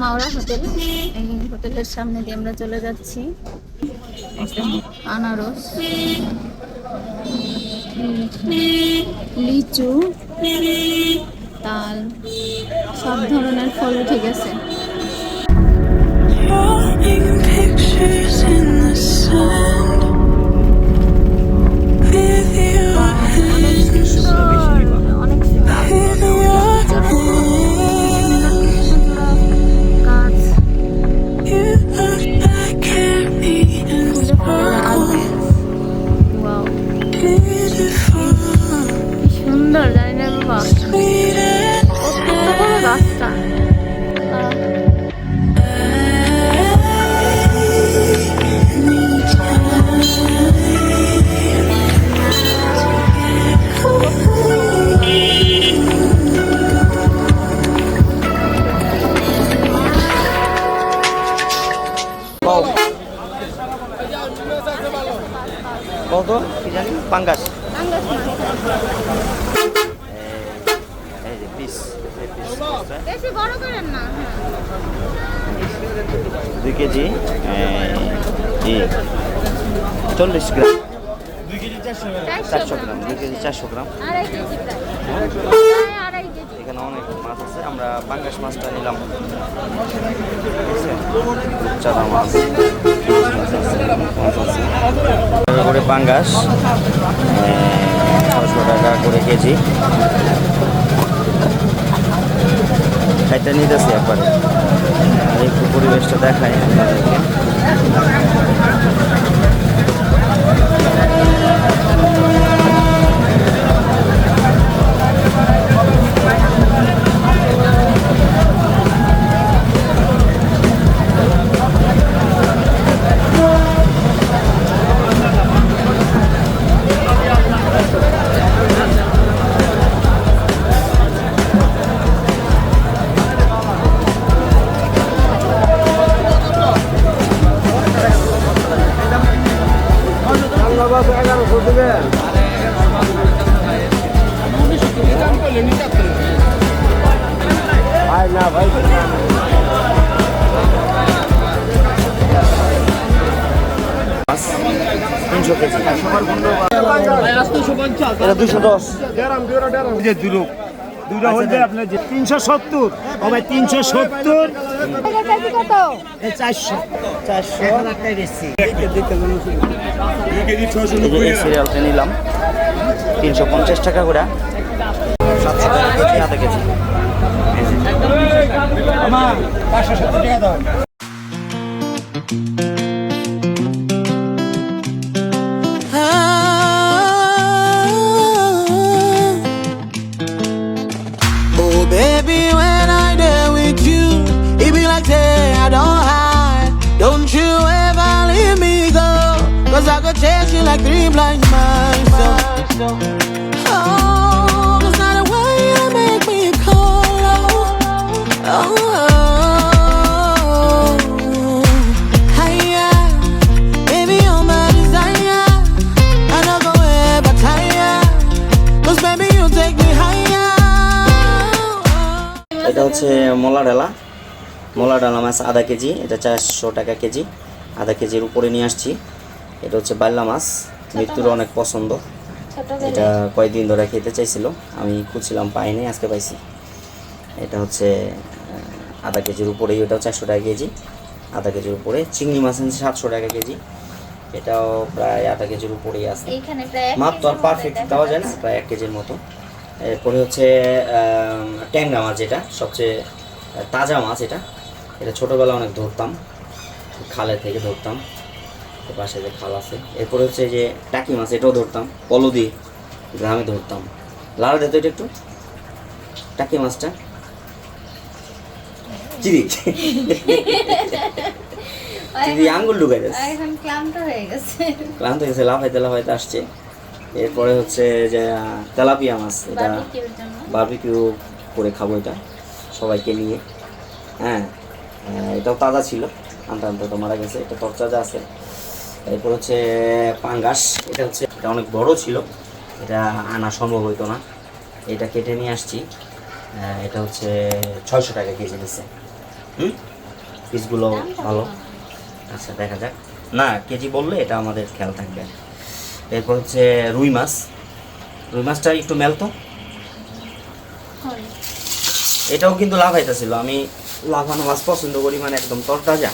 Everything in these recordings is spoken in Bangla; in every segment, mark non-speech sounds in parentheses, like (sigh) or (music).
মাওরা হোটেল। এই হোটেলের সামনে দিয়ে আমরা চলে যাচ্ছি। আনারস, লিচু, তাল, সব ধরনের ফল উঠে গেছে। জানি না বাবা sweet and কত বড় গাছটা আহ, কত কি জানি পাঙ্গাস আঙ্গাস মাছ। এই যে পিস বেশি বড় করেন না হ্যাঁ। দুই কেজি চল্লিশ গ্রাম। চারশো গ্রাম। দুই কেজি চারশো গ্রাম। এখানে অনেক মাছ আছে আমরা পাঙ্গাস মাছটা নিলাম। রূপচাঁদা মাছ। করে পাঙ্গাস ছশো টাকা করে কেজি। খাইতে নিতেছি একবারে। এই পরিবেশটা দেখায় আপনাদেরকে। মাছ না কেজি দুশো দশ। যে দুটো দুটো হলে আপনার যে তিনশো সত্তর। ও ভাই তিনশো সত্তর। চারশো। চারশো। এই সিরিয়ালটা নিলাম। তিনশো পঞ্চাশ টাকা করে। সাতশো টাকা কেজি আধা কেজি। আমার পাঁচশো সত্তর টাকা দাও। Chase you like three blind mice. So, oh, cause not the way you make me call. Oh, oh, hiya, baby, you're my desire. I don't go ever tire, cause baby, you take me higher. এটা হচ্ছে মোলা ডালা মোলা ডালা মাছ আধা কেজি এটা চারশো টাকা কেজি আধা কেজির উপরে নিয়ে আসছি এটা হচ্ছে বাল্লা মাছ। মৃত্যুর অনেক পছন্দ। এটা কয়েকদিন ধরে খেতে চাইছিল। আমি খুঁজছিলাম পাইনি আজকে পাইছি। এটা হচ্ছে আধা কেজির উপরেই ওটাও চারশো টাকা কেজি। আধা কেজির উপরে। চিংড়ি মাছ আছে সাতশো টাকা কেজি। এটাও প্রায় আধা কেজির উপরেই আছে। মাপ তো আর পারফেক্ট দেওয়া যায় না প্রায় এক কেজির মতো। এরপরে হচ্ছে ট্যাংরা মাছ যেটা সবচেয়ে তাজা মাছ এটা। এটা ছোটোবেলা অনেক ধরতাম। খালে থেকে ধরতাম। পাশে যে খাল আছে। এরপরে হচ্ছে যে টাকি মাছ এটাও ধরতাম পলো দিয়ে গ্রামে ধরতাম। লাল দে তো এটা একটু। টাকি মাছটা। চিদি (laughs) চিদি আঙ্গুল ঢুকাই যাচ্ছে ক্লান্ত হয়ে গেছে। ক্লান্ত হয়ে গেছে লাফাইতে লাফাইতে আসছে। এরপরে হচ্ছে যে তেলাপিয়া মাছ এটা বারবিকিউ করে খাব এটা সবাইকে নিয়ে। হ্যাঁ এটাও তাজা ছিল। আনতে আনতে তো মারা গেছে। এটা তরচাজা আছে। এরপর হচ্ছে পাঙ্গাস এটা হচ্ছে এটা অনেক বড় ছিল এটা আনা সম্ভব হইতো না। এটা কেটে নিয়ে আসছি এটা হচ্ছে ছয়শো টাকা কেজি নিচ্ছে হুম? পিসগুলো ভালো। আচ্ছা দেখা যাক। না কেজি বললে এটা আমাদের খেয়াল থাকবে। এরপর হচ্ছে রুই মাছ। রুই মাছটা একটু মেলতো। এটাও কিন্তু লাভ হইতেছিল। আমি লাফানো মাছ পছন্দ করি মানে একদম তরতাজা।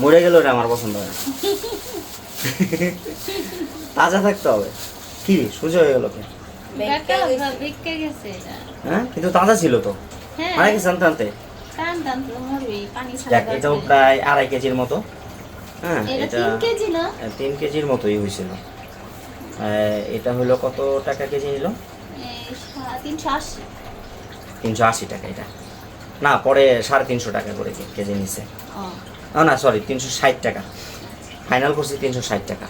মরে গেলে আমার পছন্দ হয় না। (laughs) (laughs) তাজা থাকতে হবে। কি সোজা হয়ে গেল গেছে। হ্যাঁ কিন্তু তাজা ছিল তো। হ্যাঁ। মানে জানতে আনতে যাক এটাও প্রায় আড়াই কেজির মতো। হ্যাঁ এটা এটা তিন কেজির মতোই হয়েছিল। এটা হলো কত টাকা কেজি নিল? তিনশো আশি। টাকা এটা। না পরে সাড়ে তিনশো টাকা করে কেজি নিছে। না সরি তিনশো ষাট টাকা। ফাইনাল করছি তিনশো ষাট টাকা।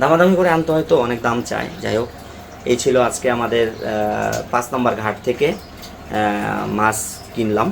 দামাদামি করে আনতে হয়তো অনেক দাম চায়। যাই হোক, এই ছিল আজকে আমাদের পাঁচ নম্বর ঘাট থেকে মাছ কিনলাম।